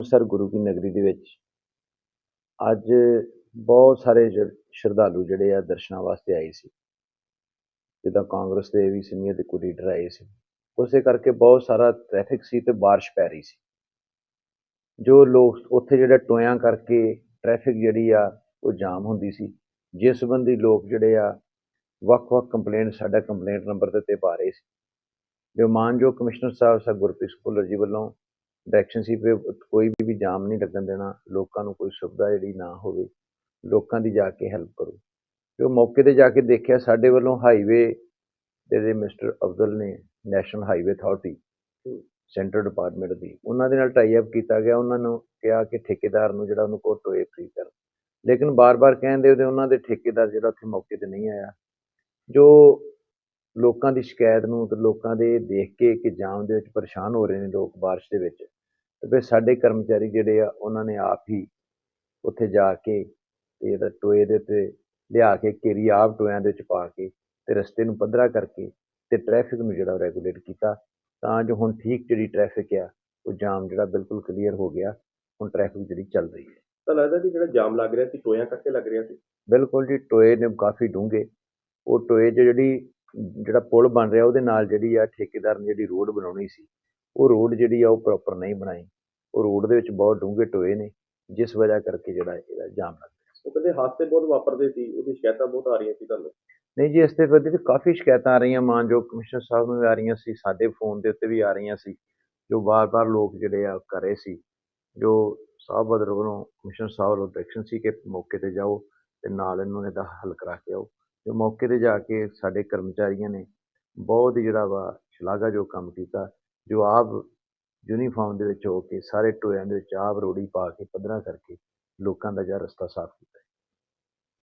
ਅੰਮ੍ਰਿਤਸਰ ਗੁਰੂ ਕੀ ਨਗਰੀ ਦੇ ਵਿੱਚ ਅੱਜ ਬਹੁਤ ਸਾਰੇ ਜ- ਸ਼ਰਧਾਲੂ ਜਿਹੜੇ ਆ ਦਰਸ਼ਨਾਂ ਵਾਸਤੇ ਆਏ ਸੀ। ਜਿੱਦਾਂ ਕਾਂਗਰਸ ਦੇ ਵੀ ਸੀਨੀਅਰ ਤੇ ਕੋਈ ਲੀਡਰ ਆਏ ਸੀ। ਉਸੇ ਕਰਕੇ ਬਹੁਤ ਸਾਰਾ ਟ੍ਰੈਫਿਕ ਸੀ ਤੇ ਬਾਰਿਸ਼ ਪੈ ਰਹੀ ਸੀ। ਜੋ ਲੋਕ ਉੱਥੇ ਜਿਹੜਾ ਟੋਇਆਂ ਕਰਕੇ ਟ੍ਰੈਫਿਕ ਜਿਹੜੀ ਆ ਉਹ ਜਾਮ ਹੁੰਦੀ ਸੀ। ਜਿਸ ਸੰਬੰਧੀ ਲੋਕ ਜਿਹੜੇ ਆ ਵੱਖ-ਵੱਖ ਕੰਪਲੇਂਟ ਸਾਡਾ ਕੰਪਲੇਂਟ ਨੰਬਰ ਦੇ ਉੱਤੇ ਪਾ ਰਹੇ ਸੀ। ਜੋ ਮਾਨਯੋਗ ਕਮਿਸ਼ਨਰ ਸਾਹਿਬ ਸਰ ਗੁਰਪ੍ਰੀਤ ਭੁੱਲਰ ਜੀ ਵੱਲੋਂ ਡਾਇਰੈਕਸ਼ਨ ਸੀ ਵੀ ਕੋਈ ਵੀ ਵੀ ਜਾਮ ਨਹੀਂ ਲੱਗਣ ਦੇਣਾ ਲੋਕਾਂ ਨੂੰ ਕੋਈ ਸੁਵਿਧਾ ਜਿਹੜੀ ਨਾ ਹੋਵੇ ਲੋਕਾਂ ਦੀ ਜਾ ਕੇ ਹੈਲਪ ਕਰੋ। ਜੋ ਮੌਕੇ ਤੇ ਜਾ ਕੇ ਦੇਖਿਆ ਸਾਡੇ ਵੱਲੋਂ ਹਾਈਵੇ ਦੇ ਮਿਸਟਰ ਅਫਜ਼ਲ ਨੇ national highway authority central department ਦੀ ਉਹਨਾਂ ਦੇ ਨਾਲ ਟਾਈ ਅਪ ਕੀਤਾ ਗਿਆ ਉਹਨਾਂ ਨੂੰ ਕਿਹਾ ਕਿ ਠੇਕੇਦਾਰ ਨੂੰ ਜਿਹੜਾ ਉਹਨੂੰ ਕੋ ਟੋਏ ਫ੍ਰੀ ਕਰ ਲੇਕਿਨ ਬਾਰ-ਬਾਰ ਕਹਿੰਦੇ ਉਹਦੇ ਉਹਨਾਂ ਦੇ ਠੇਕੇਦਾਰ ਜਿਹੜਾ ਉੱਥੇ ਮੌਕੇ ਤੇ ਨਹੀਂ ਆਇਆ ਜੋ ਲੋਕਾਂ ਦੀ ਸ਼ਿਕਾਇਤ ਨੂੰ ਤੇ ਲੋਕਾਂ ਦੇ ਦੇਖ ਕੇ ਕਿ ਜਾਮ ਦੇ ਵਿੱਚ ਪਰੇਸ਼ਾਨ ਹੋ ਰਹੇ ਨੇ ਲੋਕ ਬਾਰਿਸ਼ ਦੇ ਵਿੱਚ ਤੇ ਫਿਰ ਸਾਡੇ ਕਰਮਚਾਰੀ ਜਿਹੜੇ ਆ ਉਹਨਾਂ ਨੇ ਆਪ ਹੀ ਉੱਥੇ ਜਾ ਕੇ ਤੇ ਇਹਦਾ ਟੋਏ ਦੇ ਉੱਤੇ ਲਿਆ ਕੇ ਕੇਰੀ ਆਪ ਟੋਇਆਂ ਦੇ ਵਿੱਚ ਪਾ ਕੇ ਤੇ ਰਸਤੇ ਨੂੰ ਪੱਧਰਾ ਕਰਕੇ ਤੇ ਟ੍ਰੈਫਿਕ ਨੂੰ ਜਿਹੜਾ ਰੈਗੂਲੇਟ ਕੀਤਾ ਤਾਂ ਜੋ ਹੁਣ ਠੀਕ ਜਿਹੜੀ ਟ੍ਰੈਫਿਕ ਆ ਉਹ ਜਾਮ ਜਿਹੜਾ ਬਿਲਕੁਲ ਕਲੀਅਰ ਹੋ ਗਿਆ ਹੁਣ ਟ੍ਰੈਫਿਕ ਜਿਹੜੀ ਚੱਲ ਰਹੀ ਹੈ। ਤਾਂ ਲੱਗਦਾ ਕਿ ਜਿਹੜਾ ਜਾਮ ਲੱਗ ਰਿਹਾ ਸੀ ਟੋਇਆਂ ਕਰਕੇ ਲੱਗ ਰਿਹਾ ਸੀ? ਬਿਲਕੁਲ ਜੀ ਟੋਏ ਨੇ ਕਾਫੀ ਡੂੰਘੇ ਉਹ ਟੋਏ ਜਿਹੜੀ ਜਿਹੜਾ ਪੁਲ ਬਣ ਰਿਹਾ ਉਹਦੇ ਨਾਲ ਜਿਹੜੀ ਆ ਠੇਕੇਦਾਰ ਨੇ ਜਿਹੜੀ ਰੋਡ ਬਣਾਉਣੀ ਸੀ ਉਹ ਰੋਡ ਜਿਹੜੀ ਆ ਉਹ ਪ੍ਰੋਪਰ ਨਹੀਂ ਬਣਾਈ। ਉਹ ਰੋਡ ਦੇ ਵਿੱਚ ਬਹੁਤ ਡੂੰਘੇ ਟੋਏ ਨੇ ਜਿਸ ਵਜ੍ਹਾ ਕਰਕੇ ਜਿਹੜਾ ਇਹਦਾ ਜਾਮ ਲੱਗ ਰਿਹਾ ਉਹ ਕਹਿੰਦੇ ਹਾਦਸੇ ਬਹੁਤ ਵਾਪਰਦੇ ਸੀ ਉਹਦੀ ਸ਼ਿਕਾਇਤਾਂ ਬਹੁਤ ਆ ਰਹੀਆਂ ਸੀ ਤੁਹਾਨੂੰ? ਨਹੀਂ ਜੀ ਇਸ ਤੇ ਤਾਂ ਕਾਫੀ ਸ਼ਿਕਾਇਤਾਂ ਆ ਰਹੀਆਂ। ਮਾਨਯੋਗ ਕਮਿਸ਼ਨਰ ਸਾਹਿਬ ਨੂੰ ਆ ਰਹੀਆਂ ਸੀ ਸਾਡੇ ਫੋਨ ਦੇ ਉੱਤੇ ਵੀ ਆ ਰਹੀਆਂ ਸੀ ਜੋ ਵਾਰ-ਵਾਰ ਲੋਕ ਜਿਹੜੇ ਆ ਕਰ ਸੀ। ਜੋ ਸਾਹਿਬ ਬਦਰ ਵੱਲੋਂ ਕਮਿਸ਼ਨਰ ਸਾਹਿਬ ਵੱਲੋਂ ਡਾਇਰੈਕਸ਼ਨ ਸੀ ਕਿ ਮੌਕੇ ਤੇ ਜਾਓ ਤੇ ਨਾਲ ਇਹਨੂੰ ਇਹਦਾ ਹੱਲ ਕਰਾ ਕੇ ਆਓ। ਜੋ ਮੌਕੇ ਤੇ ਜਾ ਕੇ ਸਾਡੇ ਕਰਮਚਾਰੀਆਂ ਨੇ ਬਹੁਤ ਹੀ ਜਿਹੜਾ ਵਾ ਸ਼ਲਾਘਾਯੋਗ ਕੰਮ ਕੀਤਾ, ਜੋ ਆਪ ਯੂਨੀਫਾਰਮ ਦੇ ਵਿੱਚ ਹੋ ਕੇ, ਸਾਰੇ ਟੋਇਆਂ ਦੇ ਵਿੱਚ ਆਪ ਰੋੜੀ ਪਾ ਕੇ, ਪੱਧਰਾ ਕਰਕੇ ਲੋਕਾਂ ਦਾ ਜਿਹੜਾ ਰਸਤਾ ਸਾਫ਼ ਕੀਤਾ।